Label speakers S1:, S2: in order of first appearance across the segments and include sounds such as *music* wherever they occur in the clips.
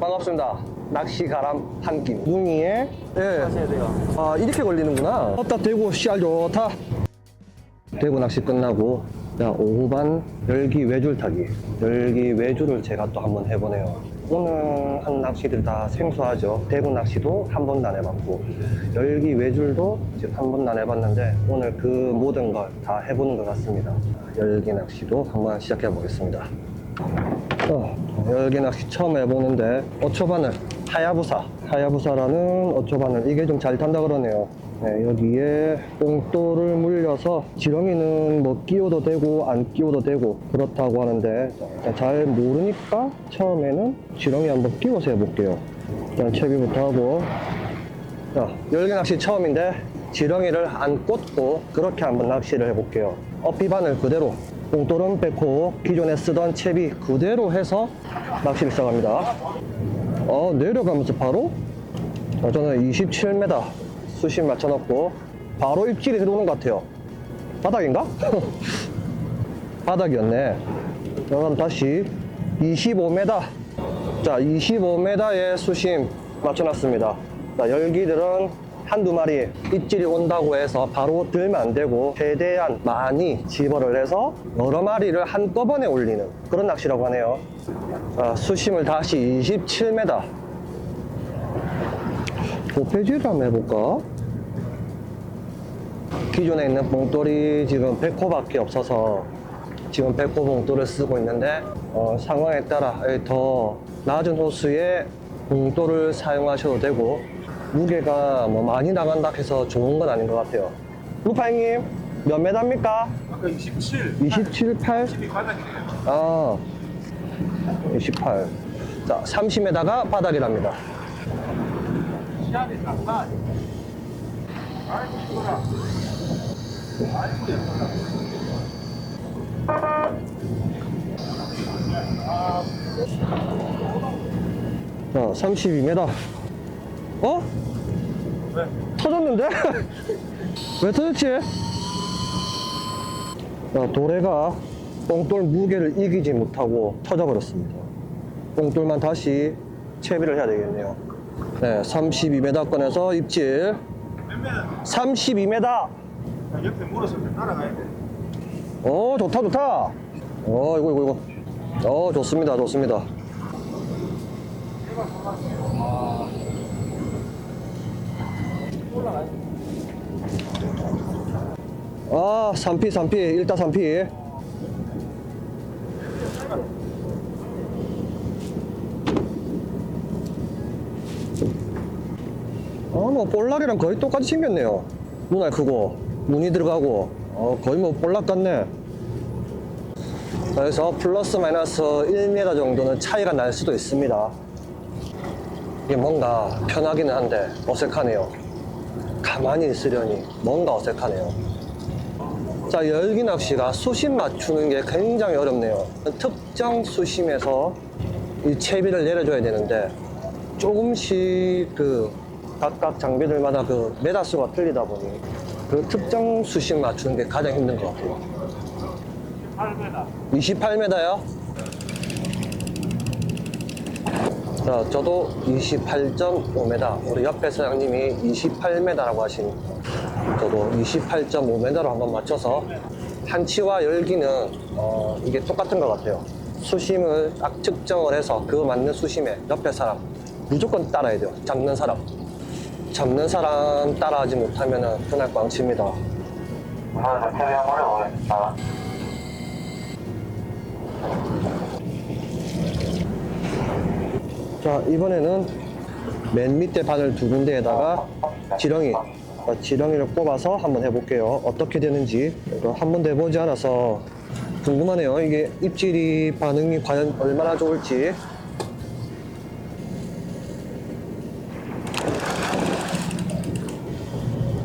S1: 반갑습니다. 낚시 가람 한김. 뭉이에 예.
S2: 하셔야 돼요.
S1: 아 이렇게 걸리는구나. 었다 대고 씨알 좋다. 대구 낚시 끝나고 자 오후 반 열기 외줄 타기. 열기 외줄을 제가 또 한번 해보네요. 오늘 한 낚시들 다 생소하죠. 대구 낚시도 한 번도 안 해봤고 열기 외줄도 지금 한 번도 안 해봤는데 오늘 그 모든 걸 다 해보는 것 같습니다. 열기 낚시도 한번 시작해 보겠습니다. 어, 열기 낚시 처음 해보는데 어초바늘 하야부사. 하야부사라는 어초바늘. 이게 좀 잘 탄다 그러네요. 네, 여기에 뽕돌을 물려서 지렁이는 뭐 끼워도 되고 안 끼워도 되고 그렇다고 하는데 잘 모르니까 처음에는 지렁이 한번 끼워서 해볼게요. 일단 채비부터 하고. 자, 열기 낚시 처음인데 지렁이를 안 꽂고 그렇게 한번 낚시를 해볼게요. 어피바늘 그대로 뽕돌은 빼고 기존에 쓰던 채비 그대로 해서 낚시를 시작합니다. 어, 내려가면서 바로 어, 저는 27m 수심 맞춰놓고 바로 입질이 들어오는 것 같아요. 바닥인가? *laughs* 바닥이었네. 자, 그럼 다시 25m. 자, 25m의 수심 맞춰놨습니다. 자, 열기들은 한두 마리 입질이 온다고 해서 바로 들면 안 되고 최대한 많이 집어를 해서 여러 마리를 한꺼번에 올리는 그런 낚시라고 하네요. 자, 수심을 다시 27m. 도폐지를 한번 해볼까? 기존에 있는 봉돌이 지금 100호밖에 없어서 지금 100호 봉돌을 쓰고 있는데 어, 상황에 따라 더 낮은 호수에 봉돌을 사용하셔도 되고 무게가 뭐 많이 나간다 해서 좋은 건 아닌 것 같아요 루파이님 몇 메다입니까?
S2: 아까 27.
S1: 27, 8?
S2: 이 바닥이네요.
S1: 아 28. 자 30m가 바닥이랍니다
S2: 낭만. 아이고, 이거라. 아이고, 예뻐라.
S1: 자 32m 어?
S2: 왜?
S1: 터졌는데? *laughs* 왜 터졌지? 자, 도래가 뽕돌 무게를 이기지 못하고 터져버렸습니다. 뽕돌만 다시 채비를 해야 되겠네요. 네, 32m 꺼내서 입질.
S2: 몇 메다?
S1: 32m!
S2: 옆에 물어서 따라가야 돼.
S1: 오, 좋다, 좋다! 어, 이거, 이거, 이거. 어, 좋습니다, 좋습니다. 아, 3피, 3피, 1다 3피. 아, 뭐, 볼락이랑 거의 똑같이 생겼네요. 눈알 크고, 무늬 들어가고, 어, 거의 뭐, 볼락 같네. 그래서 플러스 마이너스 1m 정도는 차이가 날 수도 있습니다. 이게 뭔가 편하기는 한데 어색하네요. 가만히 있으려니 뭔가 어색하네요. 자, 열기 낚시가 수심 맞추는 게 굉장히 어렵네요. 특정 수심에서 이 채비를 내려줘야 되는데 조금씩 그 각각 장비들마다 그 메다수가 틀리다 보니 그 특정 수심 맞추는 게 가장 힘든 것 같아요.
S2: 8m.
S1: 28m요? 자, 저도 28.5m. 우리 옆에 사장님이 28m라고 하시니까 저도 28.5m로 한번 맞춰서 한치와 열기는 어, 이게 똑같은 것 같아요. 수심을 딱 측정을 해서 그 맞는 수심에 옆에 사람 무조건 따라야 돼요. 잡는 사람. 잡는 사람 따라하지 못하면 그날 꽝칩니다.
S3: 아, 저희 한번 해보겠습니다.
S1: 자 이번에는 맨 밑에 바늘 두 군데에다가 지렁이 어, 지렁이를 꼽아서 한번 해볼게요. 어떻게 되는지. 한 번도 해보지 않아서 궁금하네요. 이게 입질이 반응이 과연 얼마나 좋을지.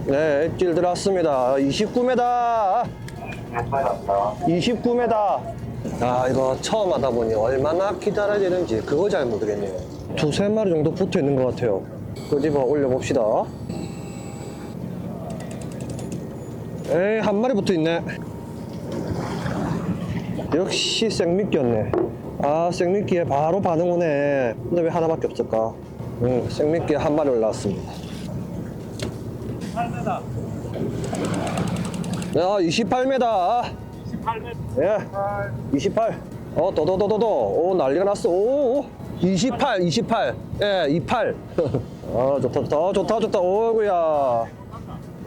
S1: 네 입질 들어왔습니다. 29m 29m. 아, 이거 처음 하다 보니 얼마나 기다려야 되는지 그거 잘 모르겠네요. 두세 마리 정도 붙어 있는 것 같아요. 끄집어 올려봅시다. 에이, 한 마리 붙어 있네. 역시 생미끼였네. 아 생미끼에 바로 반응 오네 근데 왜 하나밖에 없을까 음, 생미끼에 한 마리 올라왔습니다
S2: 8m.
S1: 야 28m
S2: 28m.
S1: 예 28. 어, 도도도도도. 오, 난리가 났어. 오, 오. 28, 28. 예, 28. *laughs* 아, 좋다, 좋다. 어, 좋다, 좋다. 오구야.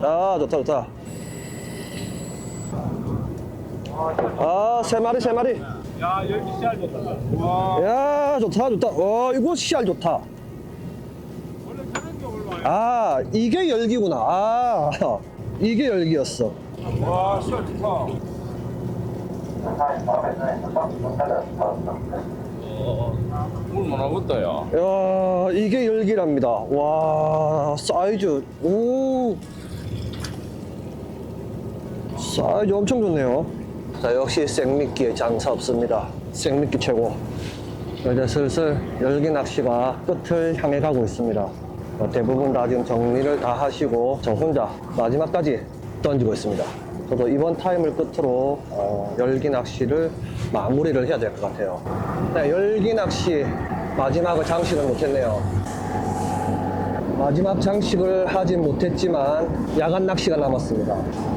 S1: 아, 좋다, 좋다. 아, 세 마리, 세 마리.
S2: 야, 여기 씨알 좋다. 와.
S1: 야, 좋다, 좋다. 어, 이거 씨알 좋다. 아, 이게 열기구나. 아, *laughs* 이게 열기였어.
S2: 와, 씨알 좋다.
S4: 얼마나 못다 야
S1: 야, 이게 열기랍니다. 와, 사이즈, 오. 사이즈 엄청 좋네요. 자, 역시 생미끼에 장사 없습니다. 생미끼 최고. 이제 슬슬 열기 낚시가 끝을 향해 가고 있습니다. 어, 대부분 다 지금 정리를 다 하시고, 저 혼자 마지막까지 던지고 있습니다. 저도 이번 타임을 끝으로 어, 열기 낚시를 마무리를 해야 될 것 같아요. 네, 열기 낚시 마지막을 장식을 못했네요. 마지막 장식을 하진 못했지만 야간 낚시가 남았습니다.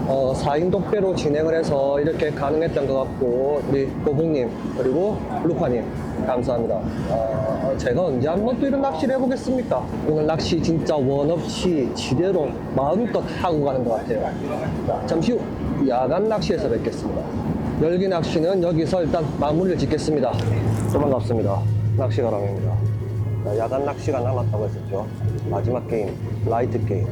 S1: 어, 4인 독배로 진행을 해서 이렇게 가능했던 것 같고 우리 고봉님 그리고 루파님 감사합니다. 어, 제가 언제 한번 또 이런 낚시를 해보겠습니까? 오늘 낚시 진짜 원 없이 지대로 마음껏 하고 가는 것 같아요. 자, 잠시 후 야간 낚시에서 뵙겠습니다. 열기 낚시는 여기서 일단 마무리를 짓겠습니다. 도망갑습니다. 낚시가람입니다. 자, 야간 낚시가 남았다고 했었죠. 마지막 게임, 라이트 게임.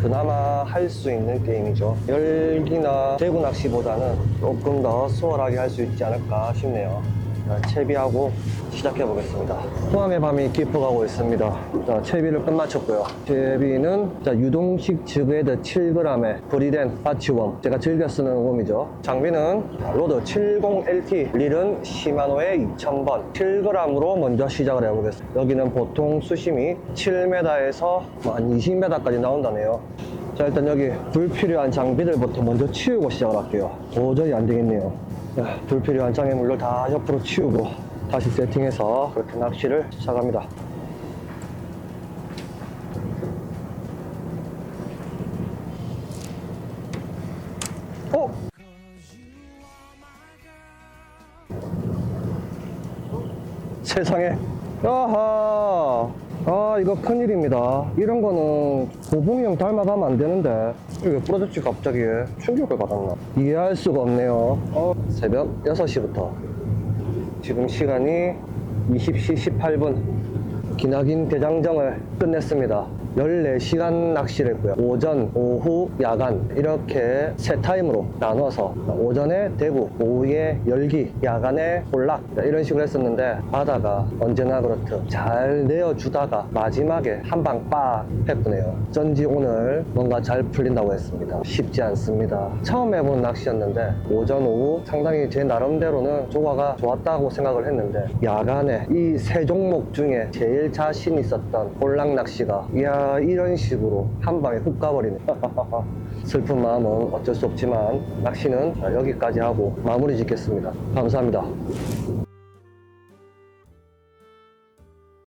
S1: 그나마 할 수 있는 게임이죠. 열기나 대구 낚시보다는 조금 더 수월하게 할 수 있지 않을까 싶네요. 자, 채비하고 시작해 보겠습니다. 포항의 밤이 깊어가고 있습니다. 자, 채비를 끝마쳤고요. 채비는 자, 유동식 즈베드 7g의 브리덴 바치웜. 제가 즐겨 쓰는 웜이죠. 장비는 로드 70LT, 릴은 시마노의 2000번 7g으로 먼저 시작을 해보겠습니다. 여기는 보통 수심이 7m에서 한 20m까지 나온다네요. 자, 일단 여기 불필요한 장비들부터 먼저 치우고 시작을 할게요. 도저히 안 되겠네요. 자, 불필요한 장애물을 다 옆으로 치우고 다시 세팅해서 그렇게 낚시를 시작합니다. 어? 세상에. 아하. 아, 이거 큰일입니다. 이런 거는 고봉이 형 닮아가면 안 되는데. 왜 부러졌지, 갑자기? 충격을 받았나? 이해할 수가 없네요. 어, 새벽 6시부터. 지금 시간이 20시 18분. 기나긴 대장정을 끝냈습니다. 14시간 낚시를 했고요. 오전, 오후, 야간 이렇게 세 타임으로 나눠서 오전에 대구, 오후에 열기, 야간에 볼락 이런 식으로 했었는데 바다가 언제나 그렇듯 잘 내어주다가 마지막에 한 방 빡 했구네요. 전지 오늘 뭔가 잘 풀린다고 했습니다. 쉽지 않습니다. 처음 해본 낚시였는데 오전, 오후 상당히 제 나름대로는 조화가 좋았다고 생각을 했는데 야간에 이 세 종목 중에 제일 자신 있었던 볼락 낚시가 이야 이런 식으로 한 방에 훅 가버리네. *laughs* 슬픈 마음은 어쩔 수 없지만 낚시는 여기까지 하고 마무리 짓겠습니다. 감사합니다.